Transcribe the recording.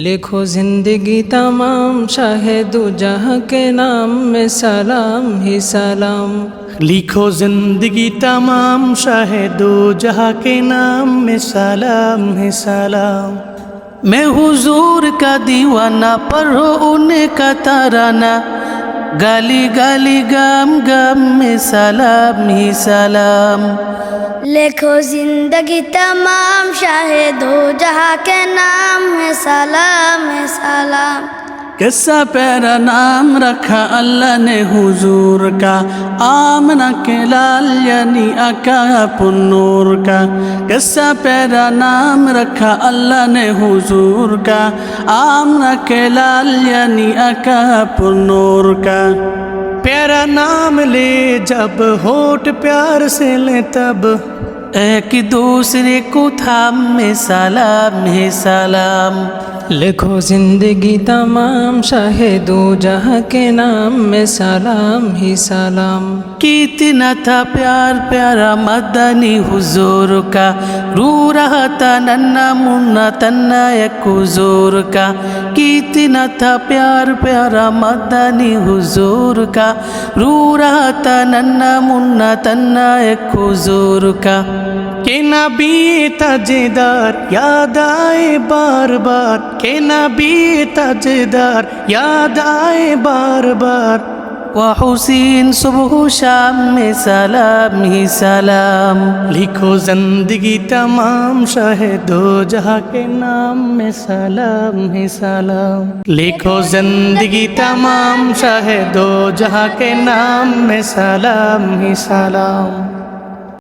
لکھو زندگی تمام، شاہد جہاں کے نام میں سلام ہی سلام۔ لکھو زندگی تمام، شاہد و جہاں کے نام میں سلام ہے سلام۔ میں حضور کا دیوانہ پڑھو ان کا ترانہ گالی گالی گام گام میں سلام ہی سلام۔ لکھو زندگی تمام، شاہد جہاں کے نام سلام سلام۔ کیسا پیارا نام رکھا اللہ نے حضور کا۔ آمنہ کے لال یعنی آقا پنور کا۔ کیسا پیارا نام رکھا اللہ نے حضور کا۔ آمنہ کے لال یعنی آقا پنور کا۔ پیارا نام لے جب ہوٹ پیار سے لے تب۔ ایک دوسرے کو تھام میں سلام ہے سلام۔ لکھو زندگی تمام شاہد جہاں کے نام میں سلام ہی سلام۔ کتنا تھا پیار پیارا مدنی حضور کا۔ رو رہا تھا ننا منا تنا ایک حضور کا کتنا تھا پیار پیارا مدنی حضور کا رو رہا تھا ننا منا تنا ایک حضور کا کہ نبی تجدار یاد آئے بار بار وحسین صبح و شام میں سلام ہی سلام۔ لکھو زندگی تمام شاہد و جہاں کے نام میں سلام ہی سلام۔ لکھو زندگی تمام شاہد و جہاں کے نام میں سلام ہی سلام۔